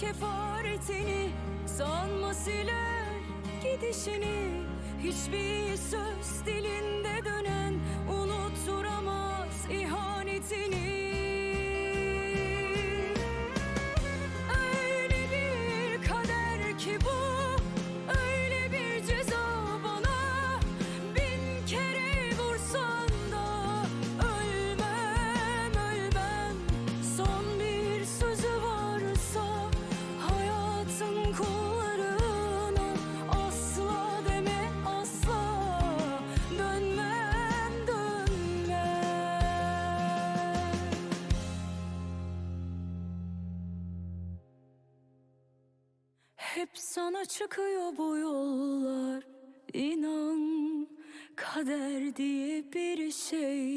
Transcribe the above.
kefaretini Sanma siler gidişini. Hiçbir söz dilinde Hep sana çıkıyor bu yollar İnan kader diye bir şey